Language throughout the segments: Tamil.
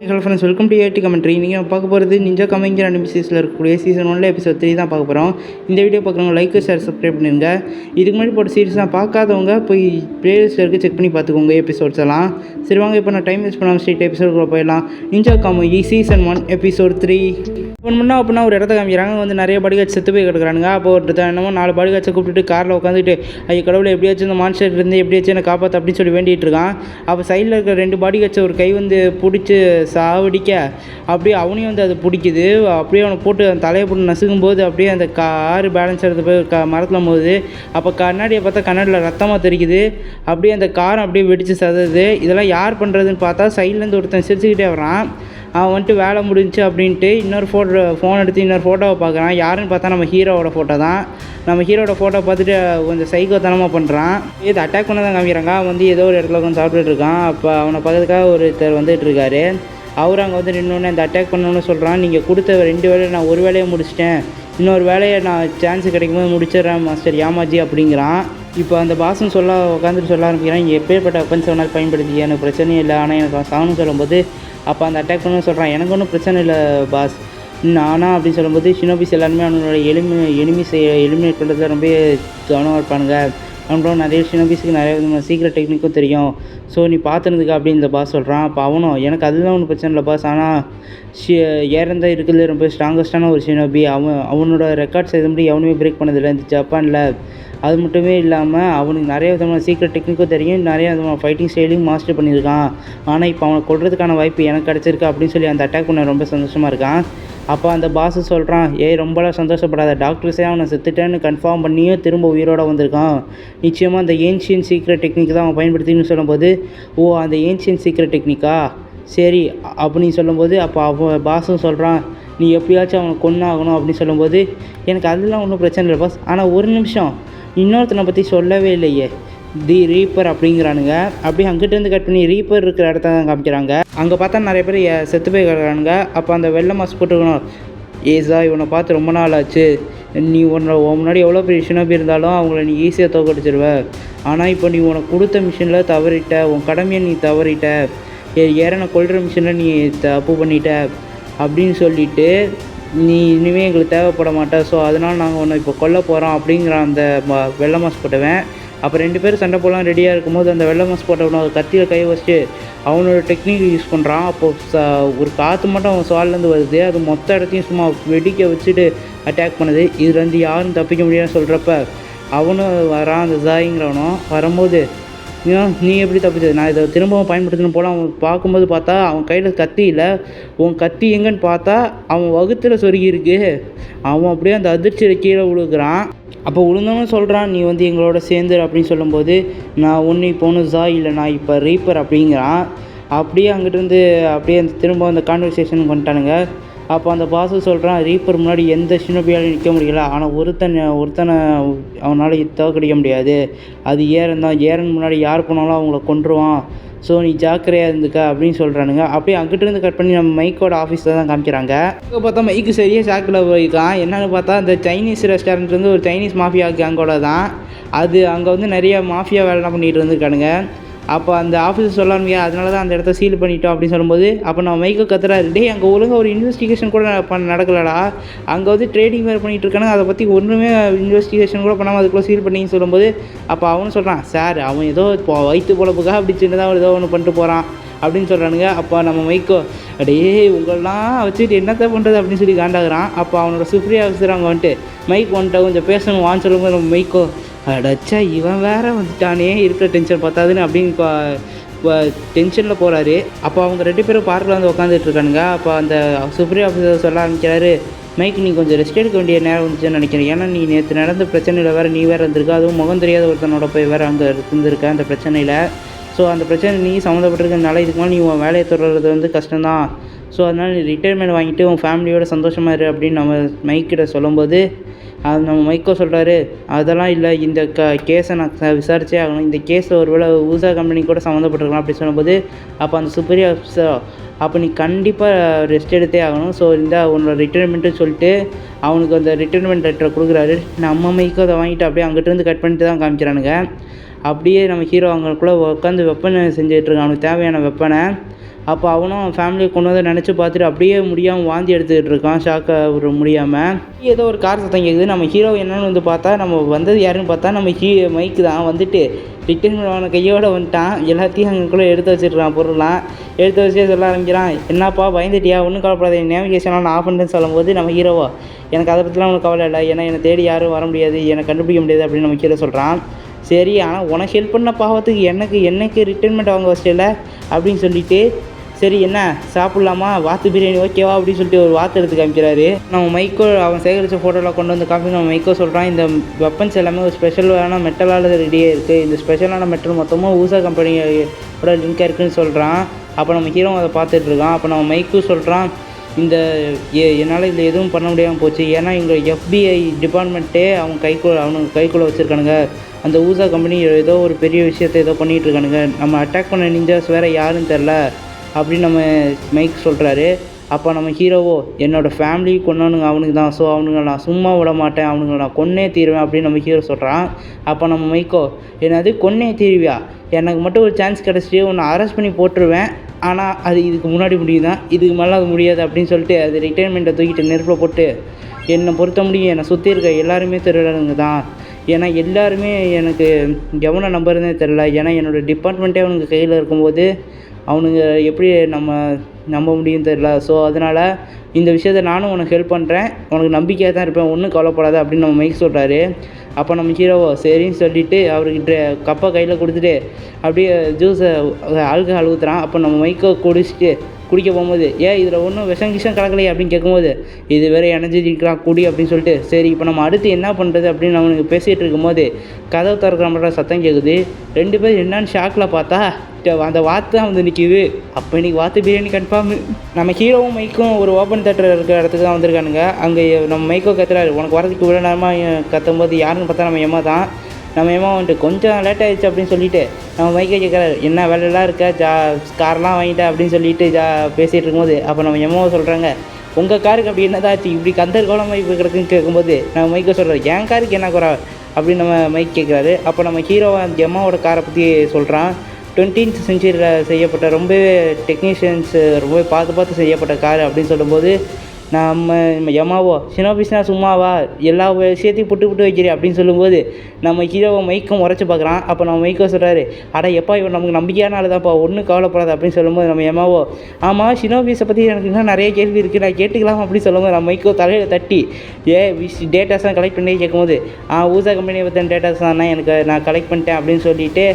Hello friends welcome to AD commentary நீங்கள் பார்க்க போகிறது நிஞ்சா கமிங்கிற அனிமிசிஸில் இருக்கக்கூடிய சீசன் ஒன்ல எபிசோட் த்ரீ தான் பார்க்க போகிறோம் இந்த வீடியோ பார்க்குறவங்க லைக் ஷேர் சப்ஸ்கிரைப் பண்ணிடுங்க. இதுக்கு முன்னாடி போட்ட சீரிஸ் தான் பார்க்காதவங்க போய் பிளேலிஸ்ட்டில் இருக்க செக் பண்ணி பார்த்துக்கோங்க எபிசோட்ஸ் எல்லாம். சரி வாங்க இப்போ நான் டைம் வேஸ்ட் பண்ணாமல் ஸ்ட்ரீட் எபிசோடுக்குள்ள போயிடலாம். Ninja Kamui season one episode three one முன்னா அப்படின்னா ஒரு இடத்த காமிக்கிறாங்க. வந்து நிறைய பாடிகார்ட்ஸ் செத்து போய் கிடக்குறானுங்க. அப்போ ஒருத்தர் என்னமோ நாலு பாடிகார்ட்ஸை கூப்பிட்டுட்டு காரில் உட்காந்துட்டு ஐயோ கடவுளை எப்படியாச்சும் இந்த மான்ஸ்டர் இருந்து எப்படியாச்சும் என்னை காப்பாற்று அப்படின்னு சொல்லி வேண்டிகிட்டு இருக்கான். அப்போ சைடில் இருக்கிற ரெண்டு பாடிகார்ட்ஸை ஒரு கை வந்து பிடிச்சி சாவடிக்க. அப்படியே அவனையும் வந்து அது பிடிக்குது. அப்படியே அவனை போட்டு அந்த தலையை போட்டு நசுக்கும் போது அப்படியே அந்த கார் பேலன்ஸ் எடுத்து போய் க மரத்தில் போகுது அப்போ கண்ணாடியை பார்த்தா கண்ணாடியில் ரத்தமாக தெரிக்குது. அப்படியே அந்த காரம் அப்படியே வெடித்து சதது இதெல்லாம் யார் பண்ணுறதுன்னு பார்த்தா சைட்லேருந்து ஒருத்தன் சிரிச்சுக்கிட்டே வரான் அவன் வந்துட்டு வேலை முடிஞ்சுச்சு அப்படின்ட்டு இன்னொரு ஃபோட்டோ ஃபோன் எடுத்து இன்னொரு ஃபோட்டோவை பார்க்குறான். யாருன்னு பார்த்தா நம்ம ஹீரோவோட ஃபோட்டோ தான். நம்ம ஹீரோட ஃபோட்டோ பார்த்துட்டு கொஞ்சம் சைக்கோத்தனமாக பண்ணுறான் இது அட்டாக் பண்ண தான் காமிக்கிறாங்க. அவன் வந்து ஏதோ ஒரு இடத்துல உட்காந்து சாப்பிட்டுட்டு இருக்கான். அப்போ அவனை பார்க்கறதுக்காக ஒருத்தர் வந்துட்டு இருக்காரு. அவர் அங்கே வந்து நின்னோடனே அந்த அட்டாக் பண்ணணும்னு சொல்கிறான் நீங்கள் கொடுத்த ரெண்டு வேலையை நான் ஒரு வேலையை முடிச்சிட்டேன். இன்னொரு வேலையை நான் சான்ஸ் கிடைக்கும்போது முடிச்சிடுறேன் மாஸ்டர் யாமாஜி அப்படிங்கிறான். இப்போ அந்த பாசம் சொல்ல உட்காந்துட்டு சொல்ல ஆரம்பிக்கிறான். இங்கே எப்பேற்பட்ட வெப்பன்ஸ் வேணாலும் பயன்படுத்தி எனக்கு பிரச்சனையும் இல்லை. ஆனால் எனக்கு அவன் சொல்லும்போது அப்போ அந்த அட்டாக் பண்ண சொல்கிறான் எனக்கு ஒன்றும் பிரச்சனை இல்லை பாஸ் நானா அப்படின்னு சொல்லும்போது ஷினோபிஸ் எல்லாருமே அவனோட எளிமை எளிமிஸ் எலிமினேட் பண்ணுறதுல ரொம்ப கவனமாக இருப்பானுங்க. அப்புறம் நிறைய ஷினபிஸுக்கு நிறைய விதமான சீக்கிரம் டெக்னிக்கும் தெரியும். ஸோ நீ பார்த்துனதுக்கு அப்படின்னு இந்த பாஸ் சொல்கிறான் அப்போ அவனும் எனக்கு அதுதான் ஒன்றும் பிரச்சனை இல்லை பாஸ் ஆனால் ஷி ஏறந்த இருக்கிறதுல ரொம்ப ஸ்ட்ராங்கஸ்டான ஒரு ஷினோபி அவன் அவனோட ரெக்கார்ட்ஸ் எதுவுமே எவனுமே பிரேக் பண்ணதில்லை. இந்த ஜப்பானில் அது மட்டுமே இல்லாமல் அவனுக்கு நிறைய விதமான சீக்ரெட் டெக்னிக்கும் தெரியும். நிறைய விதமான ஃபைட்டிங் ஸ்டைலையும் மாஸ்டர் பண்ணியிருக்கான். ஆனால் இப்போ அவனை கொள்றதுக்கான வாய்ப்பு எனக்கு கிடச்சிருக்கு அப்படின்னு சொல்லி அந்த அட்டாக் பண்ண ரொம்ப சந்தோஷமாக இருக்கான். அப்போ அந்த பாஸ் சொல்கிறான் ஏய் ரொம்பலாம் சந்தோஷப்படாத. டாக்டர்ஸே அவனை செத்துட்டேன்னு கன்ஃபார்ம் பண்ணியும் திரும்ப உயிரோடு வந்திருக்கான். நிச்சயமாக அந்த ஏன்ஷியன் சீக்ரெட் டெக்னிக் தான் அவன் பயன்படுத்தின்னு சொல்லும்போது ஓ அந்த ஏன்ஷியன் சீக்ரெட் டெக்னிக்கா சரி அப்படின்னு சொல்லும்போது அப்போ அவன் பாஸும் சொல்கிறான் நீ எப்படியாச்சும் அவனை கொன்னாகணும் அப்படின்னு சொல்லும்போது எனக்கு அதெல்லாம் ஒன்றும் பிரச்சனை இல்லை பாஸ் ஆனால் ஒரு நிமிஷம் இன்னொருத்தனை பற்றி சொல்லவே இல்லையே. தி ரீப்பர் அப்படிங்கிறானுங்க. அப்படியே அங்கிட்டேருந்து கட் பண்ணி ரீப்பர் இருக்கிற இடத்த தான் காமிக்கிறாங்க. அங்கே பார்த்தா நிறைய பேர் செத்து போய் கிடக்குறானுங்க அப்போ அந்த வெள்ளை மாஸ் போட்டுக்கணும். ஏசா இவனை பார்த்து ரொம்ப நாள் ஆச்சு. நீ உன்னை முன்னாடி எவ்வளோ பெரிய ஷினோபி இருந்தாலும் அவங்கள நீ ஈஸியாக தோக்கடிச்சிருவ ஆனால் இப்போ நீ உனக்கு கொடுத்த மிஷினில் தவறிட்ட. உன் கடமையை நீ தவறிட்ட. ஏ- ஏறனை கொள்கிற மிஷினில் நீ தப்பு பண்ணிட்ட. அப்படின்னு சொல்லிட்டு நீ இனிமேல் எங்களுக்கு தேவைப்பட மாட்ட. ஸோ அதனால் நாங்கள் உன்னை இப்போ கொல்ல போகிறோம் அப்படிங்கிற அந்த வெள்ளை மாஸ் போட்டவன். அப்போ ரெண்டு பேரும் சண்டை போடலாம் ரெடியாக இருக்கும்போது அந்த வெள்ளை மாஸ் போட்டவனை கத்தியில் கை வச்சுட்டு அவனோட டெக்னிக் யூஸ் பண்ணுறான் அப்போது ச ஒரு காற்று மட்டும் அவன் சுவால்லேருந்து வருது. அது மொத்த இடத்தையும் சும்மா வெடிக்க வச்சுட்டு அட்டாக் பண்ணுது. இதுலேருந்து யாரும் தப்பிக்க முடியாதுன்னு சொல்கிறப்ப அவனும் வரான் அந்த ஜாயிங்கிறவனும் வரும்போது ஏன் நீ எப்படி தப்பிச்சது? நான் இதை திரும்பவும் பயன்படுத்தணும் போல அவன் பார்க்கும்போது பார்த்தா அவன் கையில் கத்தி இல்லை. உன் கத்தி எங்கன்னு பார்த்தா அவன் வகுத்துல சொருகி இருக்கு. அவன் அப்படியே அந்த அதிர்ச்சியில் கீழே விழுகிறான். அப்போ விழுந்தவனும் சொல்கிறான் நீ வந்து எங்களோட சேர்ந்துரு அப்படின்னு சொல்லும்போது நான் ஒன்று இப்போ ஒன்று ஜா இல்லை நான் இப்போ ரீப்பர் அப்படிங்கிறான். அப்படியே அங்கிட்டிருந்து அப்படியே அந்த திரும்ப அந்த கான்வர்சேஷன் வந்துட்டானுங்க. அப்போ அந்த பாசு சொல்கிறான் ரீப்பர் முன்னாடி எந்த சின்னபியாலையும் நிற்க முடியல. ஆனால் ஒருத்தன் ஒருத்தனை அவனால் தோக்கடிக்க முடியாது. அது ஏரன் தான். ஏரன் முன்னாடி யார் போனாலும் அவங்கள கொன்றுவான். ஸோ நீ ஜாக்கிரதையாக இருந்துக்க அப்படின்னு சொல்கிறானுங்க அப்படியே அங்கிட்டிருந்து கட் பண்ணி நம்ம மைக்கோட ஆஃபீஸில் தான் காமிக்கிறாங்க. இப்போ பார்த்தா மைக்கு சரியாக சாக்கில் போயிருக்கான். என்னென்னு பார்த்தா இந்த சைனீஸ் ரெஸ்டாரண்ட் வந்து ஒரு சைனீஸ் மாஃபியா கேங்கோட தான். அது அங்கே வந்து நிறைய மாஃபியா வேலைலாம் பண்ணிகிட்டு இருந்திருக்கானுங்க. அப்போ அந்த ஆஃபீஸர் சொல்லாமையா? அதனால தான் அந்த இடத்த சீல் பண்ணிட்டோம் அப்படின்னு சொல்லும்போது அப்போ நான் மைக்கை கத்துறாரு. டேய் அங்கே ஒழுங்காக ஒரு இன்வெஸ்டிகேஷன் கூட பண்ண நடக்கலடா. அங்கே வந்து ட்ரேடிங் வேறு பண்ணிகிட்டு இருக்கானுங்க. அதை பற்றி ஒன்றுமே இன்வெஸ்டிகேஷன் கூட பண்ணாமல் அதுக்குள்ளே சீல் பண்ணின்னு சொல்லும்போது அப்போ அவனு சொல்கிறான் சார் அவன் ஏதோ இப்போ வயிற்று பொழப்புக்காக அப்படி சின்னதாக ஏதோ ஒன்று பண்ணிட்டு போகிறான் அப்படின்னு சொல்கிறானுங்க அப்போ நம்ம மைக்கோ அடே உங்களெலாம் வச்சுட்டு என்னத்த பண்ணுறது அப்படின்னு சொல்லி காண்டாகிறான். அப்போ அவனோட சுப்ரியா ஆஃபீஸர் அவங்க வந்துட்டு மைக் வந்துட்டு கொஞ்சம் பேசணும்? வான்னு சொல்லும்போது நம்ம மைக்கோ அடச்சா இவன் வேற வந்துட்டானே இருக்கிற டென்ஷன் பத்தாதுன்னு அப்படின்னு டென்ஷனில் போகிறாரு அப்போ அவங்க ரெண்டு பேரும் பார்க்கில் வந்து உட்காந்துட்டு இருக்கானுங்க. அப்போ அந்த சுப்ரீம் ஆஃபீஸர் சொல்ல ஆரம்பிக்கிறாரு மைக் நீ கொஞ்சம் ரெஸ்ட் எடுக்க வேண்டிய நேரம் வந்துச்சுன்னு நினைக்கிறேன். ஏன்னா நீ நேற்று நடந்த பிரச்சனையில் வேறு நீ வேறு இருந்திருக்க. அதுவும் முகம் தெரியாத ஒருத்தனோட போய் வேறு அங்கே இருந்திருக்க அந்த பிரச்சனையில். ஸோ அந்த பிரச்சனை நீ சம்மந்தப்பட்டிருக்கனால இதுக்கு மேலே நீ உன் வேலையை தொடர்றது வந்து கஷ்டம்தான். ஸோ அதனால் நீ ரிட்டையர்மெண்ட் வாங்கிட்டு உன் ஃபேமிலியோட சந்தோஷமாக இரு அப்படின்னு நம்ம மைக்கிட்ட சொல்லும்போது அது நம்ம மைக்கோ சொல்கிறாரு அதெல்லாம் இல்லை இந்த க கேஸை நான் விசாரிச்சே ஆகணும். இந்த கேஸில் ஒருவேளை ஊசா கம்பெனி கூட சம்மந்தப்பட்டிருக்கலாம் அப்படி சொல்லும்போது அப்போ அந்த சுப்பீரியர் ஆஃபீஸர் அப்போ நீ கண்டிப்பாக ரெஸ்ட் எடுத்தே ஆகணும். ஸோ இந்த உன்னோட ரிட்டைர்மெண்ட்டுன்னு சொல்லிட்டு அவனுக்கு அந்த ரிட்டைர்மெண்ட் லெட்டரை கொடுக்குறாரு. நம்ம மைக்கோ அதை வாங்கிட்டு அப்படியே அங்கிட்டிருந்து கட் பண்ணிட்டு தான் காமிக்கிறானுங்க. அப்படியே நம்ம ஹீரோ அவங்களுக்குள்ளே உட்காந்து வெப்பனை செஞ்சுட்டு இருக்கான். அவனுக்கு தேவையான வெப்பனை அப்போ அவனும் ஃபேமிலியை கொண்டு வந்து நினச்சி பார்த்துட்டு அப்படியே முடியாமல் வாந்தி எடுத்துக்கிட்டு இருக்கான். ஷாக்காக முடியாமல் ஏதோ ஒரு கார் சத்தம் கேட்குது நம்ம ஹீரோ என்னன்னு வந்து பார்த்தா நம்ம வந்தது யாருன்னு பார்த்தா நம்ம ஹீ மைக்கு தான். வந்துட்டு ரிட்டர்ன் அவனை கையோடு வந்துட்டான். எல்லாத்தையும் அங்கேக்குள்ளே எடுத்து வச்சிடுறான் பொருளாம் எடுத்து வச்சு சொல்ல ஆரம்பிக்கிறான். என்னப்பா பயந்துட்டியா? ஒன்றும் கவலைப்படாத. நேவிகேஷன்லாம் நான் ஆஃப் பண்ணுறேன்னு சொல்லும்போது நம்ம ஹீரோவா எனக்கு அதை பற்றிலாம் ஒன்றும் கவலை இல்லை. ஏன்னா என்னை தேடி யாரும் வர முடியாது. என்னை கண்டுபிடிக்க முடியாது அப்படின்னு நம்ம ஹீரோ சொல்கிறான் சரி ஆனால் உனக்கு ஹெல்ப் பண்ண பாவத்துக்கு எனக்கு என்னைக்கு ரிட்டர்ன்மெண்ட் வாங்க வச்சிட்டல அப்படின்னு சொல்லிட்டு சரி என்ன? சாப்பிட்லாமா? வாத்து பிரியாணி ஓகேவா? அப்படின்னு சொல்லிட்டு ஒரு வாத்து எடுத்து காமிக்கிறாரு. நம்ம மைக்கோ அவன் சேகரித்த ஃபோட்டோவில் கொண்டு வந்து காமிச்சு நம்ம மைக்கோ சொல்கிறான் இந்த வெப்பன்ஸ் எல்லாமே ஒரு ஸ்பெஷலான மெட்டலால் ரெடியாக இருக்குது இந்த ஸ்பெஷலான மெட்டல் மொத்தமாக ஊசா கம்பெனியோட லிங்காக இருக்குதுன்னு சொல்கிறான் அப்போ நம்ம ஹீரோ அதை பார்த்துட்ருக்கான் அப்போ நம்ம மைக்கும் சொல்கிறான் இந்த எ என்னால் இதில் எதுவும் பண்ண முடியாமல் போச்சு. ஏன்னா எங்கள் எஃபிஐ டிபார்ட்மெண்ட்டே அவங்க கைக்குள்ள அவனுங்க கைக்குள்ளே வச்சுருக்கானுங்க. அந்த ஊசா கம்பெனி ஏதோ ஒரு பெரிய விஷயத்தை ஏதோ பண்ணிகிட்டு இருக்கானுங்க. நம்ம அட்டாக் பண்ண நிஞ்சாஸ் வேறு யாருன்னு தெரில அப்படின்னு நம்ம மைக் சொல்கிறாரு அப்போ நம்ம ஹீரோவோ என்னோடய ஃபேமிலி கொண்டவனுங்க அவனுக்கு தான். ஸோ அவனுங்க நான் சும்மா விட மாட்டேன். அவனுங்க நான் கொன்னே தீருவேன் அப்படின்னு நம்ம ஹீரோ சொல்கிறான் அப்போ நம்ம மைக்கோ என்னது கொன்னே தீருவியா? எனக்கு மட்டும் ஒரு சான்ஸ் கிடச்சிட்டு உன்னை அரெஸ்ட் பண்ணி போட்டுருவேன். ஆனால் அது இதுக்கு முன்னாடி முடியும் தான் இதுக்கு மேலே அது முடியாது அப்படின்னு சொல்லிட்டு அது ரிட்டைர்மெண்ட்டை தூக்கிட்டு நெருப்பில் போட்டு என்னை பொறுத்த முடியும் என்னை சுற்றி இருக்க எல்லாருமே திருடனுங்க தான். ஏன்னா எல்லாருமே எனக்கு எவனை நம்புறதே தெரில ஏன்னா என்னோடய டிபார்ட்மெண்ட்டே அவனுக்கு கையில் இருக்கும்போது அவனுங்க எப்படி நம்ம நம்ப முடியும் தெரில ஸோ அதனால் இந்த விஷயத்த நானும் உனக்கு ஹெல்ப் பண்ணுறேன் உனக்கு நம்பிக்கையாக தான் இருப்பேன். ஒன்றும் கவலைப்படாத அப்படின்னு நம்ம மைக் சொல்கிறாரு அப்போ நம்ம ஹீரோவோ சரின்னு சொல்லிவிட்டு அவர்கிட்ட கப்பை கையில் கொடுத்துட்டு அப்படியே ஜூஸை ஆல்கஹால் ஊற்றுறான் அப்போ நம்ம மைக்கை குடிச்சிட்டு குடிக்க போகும்போது ஏன் இதில் ஒன்றும் விஷம் கிஷம் கலக்கலையே அப்படின்னு கேட்கும்போது இது வேறு எனர்ஜிக்கலாம் குடி அப்படின்னு சொல்லிட்டு சரி இப்போ நம்ம அடுத்து என்ன பண்ணுறது அப்படின்னு அவனுக்கு பேசிகிட்டு இருக்கும்போது கதவு திறக்கிற மாதிரி சத்தம் கேட்குது. ரெண்டு பேரும் என்னன்னு ஷாக்கில் பார்த்தா அந்த வாத்து தான் வந்து நிற்கிது அப்போ இன்னைக்கு வாத்து பிரியாணி கன்ஃபார்ம் நம்ம ஹீரோவும் மைக்கும் ஒரு ஓப்பன் தேட்டர் இருக்கிற இடத்துக்கு தான் வந்திருக்கானுங்க. அங்கே நம்ம மைக்கோ கத்துறாரு. உனக்கு வரதுக்கு இவ்வளோ நேரமாக கத்தும் போது யாருன்னு பார்த்தா நம்ம எம்மா தான். நம்ம ஏமா வந்துட்டு கொஞ்சம் லேட் ஆயிடுச்சு அப்படின்னு சொல்லிட்டு நம்ம மைக்கை கேட்குறாரு என்ன வேலையெல்லாம் இருக்க? ஜா கார்லாம் வாங்கிட்டேன் அப்படின்னு சொல்லிட்டு ஜா பேசிகிட்டு இருக்கும்போது அப்போ நம்ம எம்மாவை சொல்கிறாங்க உங்கள் காருக்கு அப்படி என்னதாச்சு இப்படி கந்தர் கோலமாக இப்போ கிடக்குன்னு கேட்கும்போது நம்ம மைக்கை சொல்கிறாரு என் காருக்கு என்ன குறை? அப்படின்னு நம்ம மைக் கேட்குறாரு அப்போ நம்ம ஹீரோவை அந்த எம்மாவோட காரை பற்றி சொல்கிறான் டுவெண்ட்டீன்த் செஞ்சுரியில் செய்யப்பட்ட ரொம்பவே டெக்னீஷியன்ஸ் ரொம்பவே பார்த்து பார்த்து செய்யப்பட்ட கார் அப்படின்னு சொல்லும்போது நம்ம நம்ம எம்மாவோ சினோபிஸ்னா சும்மாவா எல்லா விஷயத்தையும் புட்டு புட்டு வைக்கிறே அப்படின்னு சொல்லும்போது நம்ம ஹீரோவை மைக்கும் உரைச்சி பார்க்குறான். அப்போ நம்ம மைக்கோ சொல்கிறாரு அட எப்பா இவன் நமக்கு நம்பிக்கையான ஆள் தான்ப்பா ஒன்றும் கவலைப்படாது அப்படின்னு சொல்லும்போது நம்ம எம்மாவோ ஆமாம் சினோபிஸை பற்றி எனக்கு இன்னும் நிறைய கேள்வி இருக்குது நான் கேட்டுக்கலாம் அப்படின்னு சொல்லும்போது நம்ம மைக்கோ தலையில் தட்டி ஏ விஷ் டேட்டாஸ்லாம் கலெக்ட் பண்ணி கேட்கும்போது ஆ ஊசா கம்பெனியை பற்றின டேட்டாஸ் தான் எனக்கு நான் கலெக்ட் பண்ணிட்டேன் அப்படின்னு சொல்லிட்டு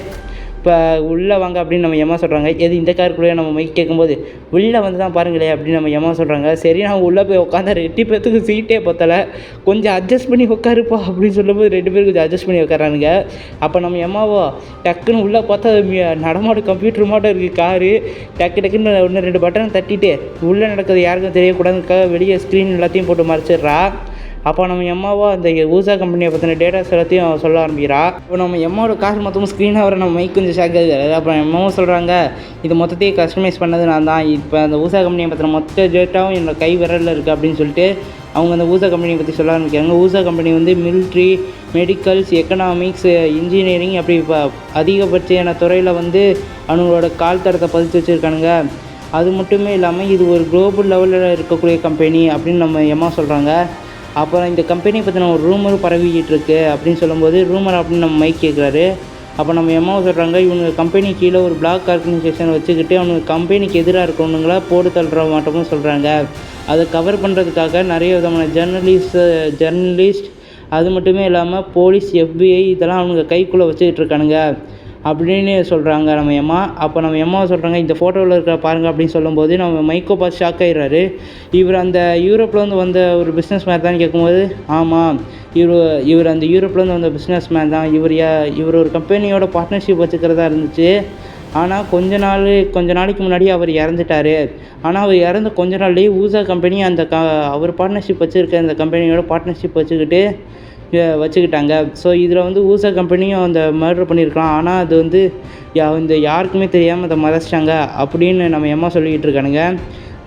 இப்போ உள்ளே வாங்க அப்படின்னு நம்ம எம்மா சொல்கிறாங்க எது இந்த காருக்குள்ளேயே நம்ம மைக் கேட்கும்போது உள்ளே வந்து தான் பாருங்களே அப்படின்னு நம்ம எம்மா சொல்கிறாங்க சரி நான் உள்ளே போய் உட்காந்து ரெட்டி பேர்த்துக்கு சீட்டே பத்தலை. கொஞ்சம் அட்ஜஸ்ட் பண்ணி உட்காருப்பா அப்படின்னு சொல்லும்போது ரெண்டு பேரும் கொஞ்சம் அட்ஜஸ்ட் பண்ணி உட்காரானுங்க அப்போ நம்ம எம்மாவோ டக்குன்னு உள்ளே பார்த்தா அது நடமாடு கம்ப்யூட்டர் மாட்டம் இருக்குது காரு டக்கு டக்குன்னு ஒன்று ரெண்டு பட்டன் தட்டிட்டு உள்ளே நடக்கிறது யாருக்கும் தெரியக்கூடாதுக்காக வெளியே ஸ்க்ரீன் எல்லாத்தையும் போட்டு மறைச்சிடுறா. அப்போ நம்ம எம்மாவோ அந்த ஊசா கம்பெனியை பற்றின டேட்டாஸ் எல்லாத்தையும் சொல்ல ஆரம்பிக்கிறா. இப்போ நம்ம எம்மாவோட கார் மொத்தமும் ஸ்க்ரீனாக வர நம்ம மைக் கொஞ்சம் ஷாக் ஆகுது. அப்புறம் எம்மாவும் சொல்கிறாங்க இது மொத்தத்தையும் கஸ்டமைஸ் பண்ணது நான் தான். இப்போ அந்த ஊசா கம்பெனியை பற்றின மொத்த டேட்டாவும் என்னோட கை விரலில் இருக்குது அப்படின்னு சொல்லிட்டு அவங்க அந்த ஊசா கம்பெனியை பற்றி சொல்ல ஆரம்பிக்கிறாங்க. ஊசா கம்பெனி வந்து மிலிட்ரி மெடிக்கல்ஸ் எக்கனாமிக்ஸ் இன்ஜினியரிங் அப்படி இப்போ அதிகபட்சமான துறையில் வந்து அவங்களோட கால் தரத்தை பதித்து வச்சுருக்கானுங்க. அது மட்டுமே இல்லாமல் இது ஒரு குளோபல் லெவலில் இருக்கக்கூடிய கம்பெனி அப்படின்னு நம்ம எம்மா சொல்கிறாங்க அப்புறம் இந்த கம்பெனியை பற்றின ஒரு ரூமரும் பரவிக்கிட்டு இருக்கு அப்படின்னு சொல்லும்போது ரூமர் அப்படின்னு நம்ம மைக் கேட்குறாரு அப்போ நம்ம எம்மாவை சொல்கிறாங்க இவங்க கம்பெனி கீழே ஒரு பிளாக் ஆர்கனைசேஷன் வச்சுக்கிட்டு அவனுக்கு கம்பெனிக்கு எதிராக இருக்கவனுங்களா போட்டு தள்ளுற மாட்டோம்னு சொல்கிறாங்க அதை கவர் பண்ணுறதுக்காக நிறைய விதமான ஜேர்னலிஸ்ட் ஜேர்னலிஸ்ட் அது மட்டுமே இல்லாமல் போலீஸ் எஃபிஐ இதெல்லாம் அவனுங்க கைக்குள்ளே வச்சுக்கிட்டு இருக்கானுங்க. அப்படின்னு சொல்கிறாங்க நம்ம எம்மா. அப்போ நம்ம எம்மாவை சொல்கிறாங்க இந்த ஃபோட்டோவில் இருக்கிற பாருங்க அப்படின்னு சொல்லும்போது நம்ம மைக்கோ பார்த்து ஷாக் ஆகிடுறாரு இவர் அந்த யூரோப்லேருந்து வந்த ஒரு பிஸ்னஸ் மேன் தான் கேட்கும்போது ஆமாம் இவர் இவர் அந்த யூரோப்லேருந்து வந்த பிஸ்னஸ் மேன் தான். இவர் இவர் ஒரு கம்பெனியோட பார்ட்னர்ஷிப் வச்சுக்கிறதா இருந்துச்சு. ஆனால் கொஞ்ச நாள் கொஞ்ச நாளைக்கு முன்னாடி அவர் இறந்துட்டாரு. ஆனால் அவர் இறந்த கொஞ்ச நாள்லேயே ஊசா கம்பெனி அந்த க அவர் பார்ட்னர்ஷிப் வச்சுருக்க அந்த கம்பெனியோட பார்ட்னர்ஷிப் வச்சுக்கிட்டு வச்சுக்கிட்டாங்க. ஸோ இதில் வந்து ஊசா கம்பெனியும் அந்த மர்டர் பண்ணியிருக்கலாம் ஆனால் அது வந்து யா இந்த யாருக்குமே தெரியாமல் அதை மறைச்சிட்டாங்க அப்படின்னு நம்ம எம்மா சொல்லிக்கிட்டு இருக்கானுங்க.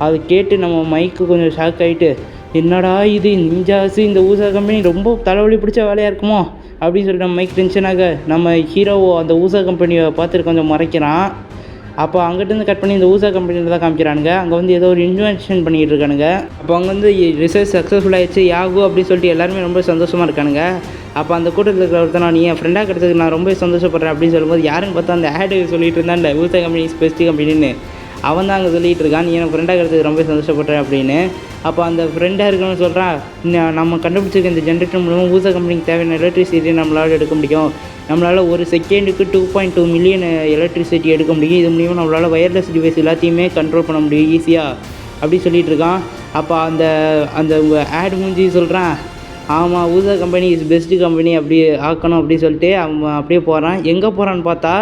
அது கேட்டு நம்ம மைக்கு கொஞ்சம் ஷாக் ஆகிட்டு என்னடா இது? நிஞ்சாசு இந்த ஊசா கம்பெனி ரொம்ப தலைவலி பிடிச்ச வேலையாக இருக்குமோ? அப்படின்னு சொல்லிட்டு நம்ம மைக் டென்ஷனாக நம்ம ஹீரோவோ அந்த ஊசா கம்பெனியை பார்த்துட்டு கொஞ்சம் மறைக்கிறான். அப்போ அங்கிட்டருந்து கட் பண்ணி இந்த ஊசா கம்பெனியில் தான் காமிக்கிறானுங்க. அங்கே வந்து ஏதோ ஒரு இன்வென்ஷன் பண்ணிகிட்டு இருக்கானுங்க. அப்போ அங்கே வந்து ரிசர்ச் சக்ஸஸ்ஃபுல் ஆயிடுச்சு. யாகு அப்படின்னு சொல்லிட்டு எல்லாருமே ரொம்ப சந்தோஷமாக இருக்கானுங்க. அப்போ அந்த கூட்டத்தில் இருக்கிற ஒருத்தன் நீ என் ஃப்ரெண்டாக கிடச்சதுக்கு நான் ரொம்ப சந்தோஷப்படுறேன் அப்படின்னு சொல்லும்போது யாருன்னு பார்த்தா அந்த ஆடு சொல்லிட்டு இருந்தான்ல ஊசா கம்பெனி பெஸ்ட் கம்பெனின்னு அவன் தான் அங்கே சொல்லிட்டு இருக்கான். நீ எனக்கு ஃப்ரெண்டாக இருக்கிறது ரொம்ப சந்தோஷப்படுறேன் அப்படின்னு. அப்போ அந்த ஃப்ரெண்டாக இருக்கணும்னு சொல்கிறான் நம்ம கண்டுபிடிச்சிருக்க இந்த ஜென்ரேட்டர் மூலமாக ஊசா கம்பெனிக்கு தேவையான எலக்ட்ரிசிட்டி நம்மளால் எடுக்க முடியும். நம்மளால் ஒரு செகண்டுக்கு two point two million electricity எடுக்க முடியும். இது மூலிமா நம்மளால் வயர்லெஸ் டிவைஸ் எல்லாத்தையுமே கண்ட்ரோல் பண்ண முடியும் ஈஸியாக அப்படி சொல்லிட்டு இருக்கான். அப்போ அந்த அந்த ஆட் மூஞ்சி சொல்கிறான் ஆமாம் ஊசா கம்பெனி இஸ் பெஸ்ட்டு கம்பெனி அப்படி ஆக்கணும் அப்படின்னு சொல்லிட்டு அவன் அப்படியே போகிறான் எங்கே போகிறான்னு பார்த்தா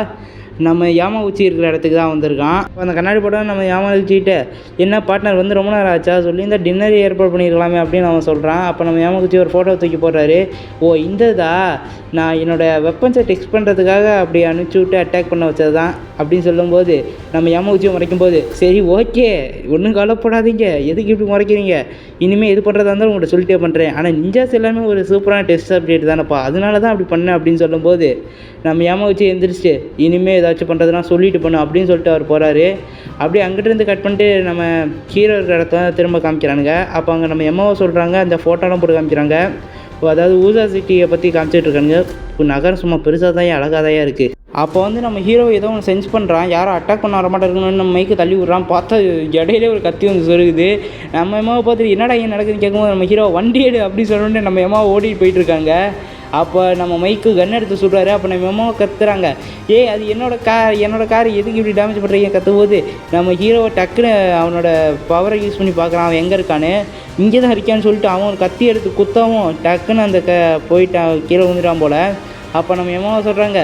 நம்ம யாமாவுச்சி இருக்கிற இடத்துக்கு தான் வந்திருக்கான். அந்த கண்ணாடி படம் நம்ம யாமாவுச்சிக்கிட்ட என்ன பார்ட்னர் வந்து ரொம்ப நேரம் ஆச்சா? சொல்லி இந்த டின்னர் ஏற்பாடு பண்ணியிருக்கலாமே அப்படின்னு அவன் சொல்கிறான் அப்போ நம்ம யாமாவுச்சி ஒரு ஃபோட்டோ தூக்கி போடுறாரு. ஓ இந்ததா? நான் என்னோடய வெப்பன்ஸை டெக்ஸ்ட் பண்ணுறதுக்காக அப்படி அனுப்பிச்சி விட்டு அட்டாக் பண்ண வச்சது தான் அப்படின்னு சொல்லும்போது நம்ம யாமாவுச்சியை முறைக்கும் போது சரி ஓகே ஒன்றும் கவலைப்படாதீங்க. எதுக்கு இப்படி முறைக்கிறீங்க? இனிமேல் எது பண்ணுறதா இருந்தாலும் உங்கள்கிட்ட சொல்லிட்டே பண்ணுறேன் ஆனால் நிஞ்சாஸ் எல்லாமே ஒரு சூப்பரான டெஸ்ட் அப்டேட் தானேப்பா. அதனால தான் அப்படி பண்ணேன் அப்படின்னு சொல்லும்போது நம்ம யாமாவுச்சி எந்திரிச்சிட்டு இனிமேல் ஏதாச்சும் பண்ணுறதுனா சொல்லிட்டு பண்ணு அப்படின்னு சொல்லிட்டு அவர் போகிறாரு அப்படியே அங்கிட்டிருந்து கட் பண்ணிட்டு நம்ம ஹீரோ இருக்கிற இடத்த திரும்ப காமிக்கிறானுங்க. அப்போ அங்கே நம்ம எம்மாவை சொல்கிறாங்க அந்த ஃபோட்டோலாம் போட்டு காமிக்கிறாங்க. இப்போ அதாவது ஊசா சிட்டியை பற்றி காமிச்சிட்டு இருக்கானுங்க. இப்போ நகரம் சும்மா பெருசாக தான் அழகாக தான் இருக்குது அப்போ வந்து நம்ம ஹீரோ ஏதோ ஒன்று சென்ஸ் பண்ணுறான் யாரும் அட்டாக் பண்ண வர மாட்டேங்கன்னு நம்ம மைக்கு தள்ளி விட்றான். பார்த்தா இடையிலே ஒரு கத்தி வந்து சொருகுது. நம்ம எம்மாவை பார்த்துட்டு என்னடா ஏன் நடக்குதுன்னு கேட்கும்போது நம்ம ஹீரோ வண்டி எடு அப்படின்னு சொன்னோடனே நம்ம எம்மா ஓடிட்டு போயிட்டுருக்காங்க அப்போ நம்ம மைக்கு கன் எடுத்து சுடுறாரு அப்போ நம்ம மெமோ கத்துறாங்க. ஏய் அது என்னோட கார் என்னோடய கார் எதுக்கு இப்படி டேமேஜ் பண்ணுறீங்க கத்தும்போது நம்ம ஹீரோவை டக்குன்னு அவனோட பவரை யூஸ் பண்ணி பார்க்குறான். அவன் எங்கே இருக்கான்னு? இங்கே தான் இருக்கான்னு சொல்லிட்டு அவன் ஒரு கத்தி எடுத்து குத்தவும் டக்குன்னு அந்த க போயிட்டான். கீழே விழுந்துட்டான் போல். அப்போ நம்ம எம்மாவை சொல்கிறாங்க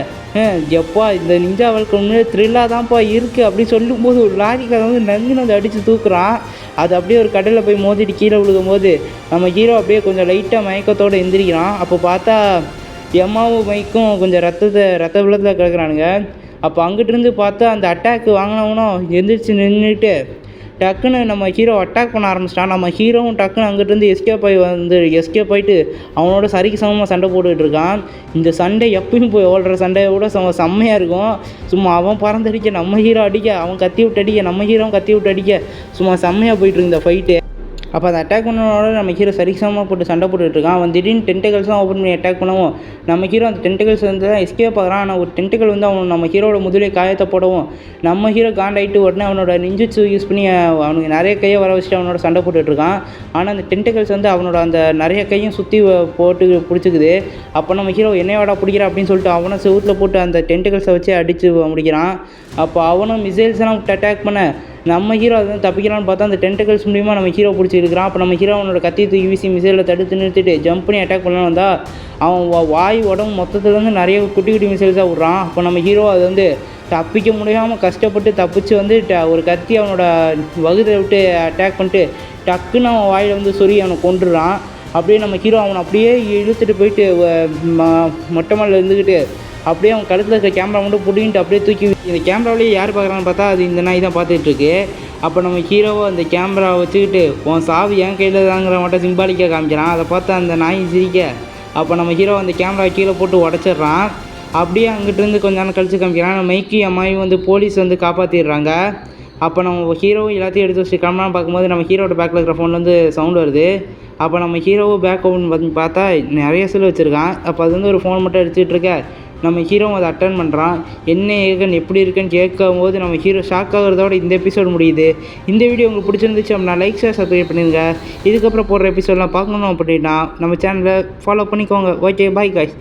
எப்பா இந்த நிஞ்சா வாழ்க்கை உண்மையிலே த்ரில்லாக தான்ப்பா இருக்குது அப்படின்னு சொல்லும்போது ஒரு லாரிக்காரன் வந்து நங்குன்னு வந்து அடித்து தூக்குறான். அது அப்படியே ஒரு கடலில் போய் மோதிட்டு கீழே விழுகும் போது நம்ம ஹீரோ அப்படியே கொஞ்சம் லைட்டாக மயக்கத்தோடு எந்திரிக்கிறான். அப்போ பார்த்தா எம்மாவும் மைக்கும் கொஞ்சம் ரத்தத்தை ரத்த வெள்ளத்தில் கிடக்குறானுங்க. அப்போ அங்கிட்டிருந்து பார்த்தா அந்த அட்டாக்கு வாங்கினவனும் எந்திரிச்சு நின்றுட்டு டக்குன்னு நம்ம ஹீரோ அட்டாக் பண்ண ஆரம்பிச்சிட்டான். நம்ம ஹீரோவும் டக்குன்னு அங்கிட்டிருந்து எஸ்கேப் ஆகி வந்து எஸ்கேப் ஆகிட்டு அவனோட சரிக்கு சமமாக சண்டை போட்டுக்கிட்டு இருக்கான். இந்த சண்டை எப்பயும் போய் ஓடுற சண்டையை விட செம்ம செம்மையாக இருக்கும். சும்மா அவன் பறந்தடிக்க நம்ம ஹீரோ அடிக்க அவன் கத்தி விட்டு அடிக்க நம்ம ஹீரோவும் கத்தி விட்டு அடிக்க சும்மா செம்மையாக போயிட்டுருக்கு இந்த ஃபைட்டு அப்போ அந்த அட்டாக் பண்ணனோட நம்ம ஹீரோ சரிசமமாக போட்டு சண்டை போட்டுட்டு இருக்கான். அவன் திடீர்னு டென்டகல்ஸ்லாம் ஓப்பன் பண்ணி அட்டாக் பண்ணவும். நம்ம ஹீரோ அந்த டென்டகல்ஸ் வந்து தான் எஸ்கேப் ஆகிறான் ஆனால் ஒரு டென்டகல் வந்து அவன் நம்ம ஹீரோட முதலே காயத்தை போடவும் நம்ம ஹீரோ காண்டாயிட்டு உடனே அவனோட நிஞ்சிச்சு யூஸ் பண்ணி அவனுக்கு நிறைய கையை வர வச்சுட்டு அவனோட சண்டை போட்டுட்ருக்கான் ஆனால் அந்த டென்டகல்ஸ் வந்து அவனோட அந்த நிறைய கையும் சுற்றி போட்டு பிடிச்சிக்குது. அப்போ நம்ம ஹீரோ என்னையோட பிடிக்கிற அப்படின்னு சொல்லிட்டு அவனை செவுத்தில் போட்டு அந்த டென்டகல்ஸை வச்சு அடித்து முடிக்கிறான். அப்போ அவனும் மிசைல்ஸ் எல்லாம் விட்டு அட்டாக் பண்ண நம்ம ஹீரோ அதை தப்பிக்கலாம்னு பார்த்தா அந்த டென்டக்கல்ஸ் மூலியமாக நம்ம ஹீரோ பிடிச்சிருக்கிறான். அப்போ நம்ம ஹீரோ அவனோட கத்தி தூக்கி வீசி மிசைலில் தடுத்து நிறுத்திட்டு ஜம்ப் பண்ணி அட்டாக் பண்ணலாம் வந்தால் அவன் வா- வாய் உடம்பு மொத்தத்துலேருந்து நிறைய குட்டி குட்டி மிசைல்ஸாக விட்றான். அப்போ நம்ம ஹீரோ அது வந்து தப்பிக்க முடியாமல் கஷ்டப்பட்டு தப்பிச்சு வந்து ட- ஒரு கத்தி அவனோட வகுதை விட்டு அட்டாக் பண்ணிட்டு டக்குன்னு அவன் வாயில் வந்து சொறி அவனை கொண்டுடுறான் அப்படியே நம்ம ஹீரோ அவனை அப்படியே இழுத்துட்டு போயிட்டு ம- மொட்டை மலையில் இருந்துக்கிட்டு அப்படியே அவன் கழுத்தில் இருக்க கேமரா மட்டும் பிடிங்கிட்டு அப்படியே தூக்கி இந்த கேமராவிலேயே யார் பார்க்குறான்னு பார்த்தா அது இந்த நாய் தான் பார்த்துட்ருக்கு. அப்போ நம்ம ஹீரோவை அந்த கேமரா வச்சுக்கிட்டு உன் சாவி என் கையில் தாங்கிற மட்டும் சிம்பாலிக்காக காமிக்கிறான். அதை பார்த்து அந்த நாய் சிரிக்க. அப்போ நம்ம ஹீரோ அந்த கேமரா கீழே போட்டு உடச்சிட்றான். அப்படியே அங்கிட்டிருந்து கொஞ்ச நேரம் கழிச்சு காமிக்கிறான். மைக்கி அம்மாயும் வந்து போலீஸ் வந்து காப்பாற்றிடுறாங்க அப்போ நம்ம ஹீரோவும் எல்லாத்தையும் எடுத்து வச்சு கிளம்பலாம் பார்க்கும்போது நம்ம ஹீரோட பேக்கில் இருக்கிற ஃபோன்லேருந்து சவுண்ட் வருது. அப்போ நம்ம ஹீரோவும் பேக் ஓப்பன் பார்த்தா நிறைய செல் வச்சுருக்கான். அப்போ அது வந்து ஒரு ஃபோன் மட்டும் எடுத்துகிட்டு இருக்க. நம்ம ஹீரோவும் அதை அட்டன் பண்ணுறான் என்ன ஏகன் எப்படி இருக்குன்னு கேட்கும் போது நம்ம ஹீரோ ஷாக் ஆகிறதோட இந்த எபிசோட் முடியுது. இந்த வீடியோ உங்களுக்கு பிடிச்சிருந்துச்சு அப்படின்னா லைக் ஷேர் சப்ஸ்கிரைப் பண்ணிடுங்க இதுக்கப்புறம் போடுற எபிசோடெலாம் பார்க்கணும் அப்படின்னா நம்ம சேனலை ஃபாலோ பண்ணிக்கோங்க. Okay bye guys